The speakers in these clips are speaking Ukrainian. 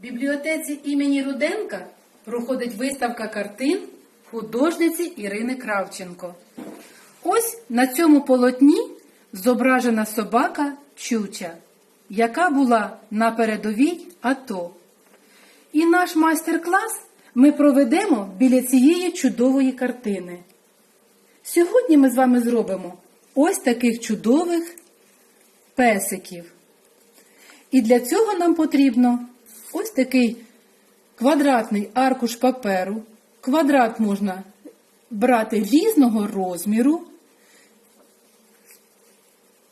В бібліотеці імені Руденка проходить виставка картин художниці Ірини Кравченко. Ось на цьому полотні зображена собака Чуча, яка була на передовій АТО. І наш майстер-клас ми проведемо біля цієї чудової картини. Сьогодні ми з вами зробимо ось таких чудових песиків. І для цього нам потрібно ось такий квадратний аркуш паперу. Квадрат можна брати різного розміру,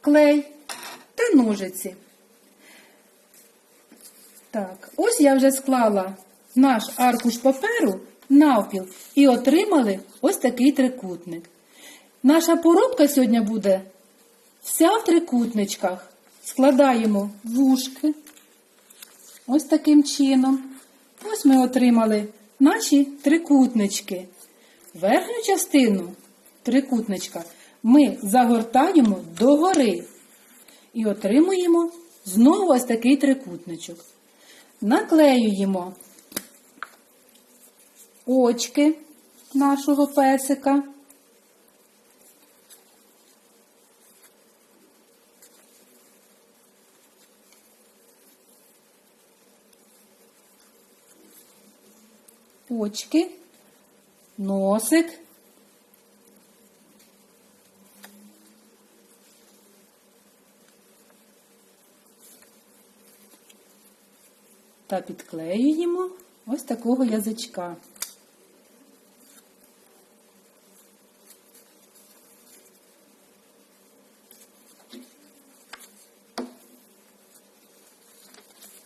клей та ножиці. Так, ось я вже склала наш аркуш паперу навпіл і отримали ось такий трикутник. Наша поробка сьогодні буде вся в трикутничках. Складаємо вушки ось таким чином. Ось ми отримали наші трикутнички. Верхню частину трикутничка ми загортаємо догори і отримуємо знову ось такий трикутничок. Наклеюємо очки нашого песика. Очки, носик. Та підклеюємо ось такого язичка.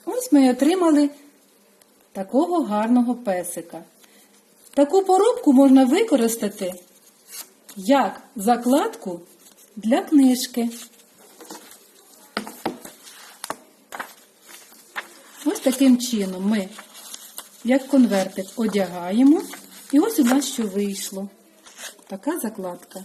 Ось ми отримали такого гарного песика. Таку поробку можна використати як закладку для книжки. Ось таким чином ми, як конвертик, одягаємо. І ось у нас що вийшло. Така закладка.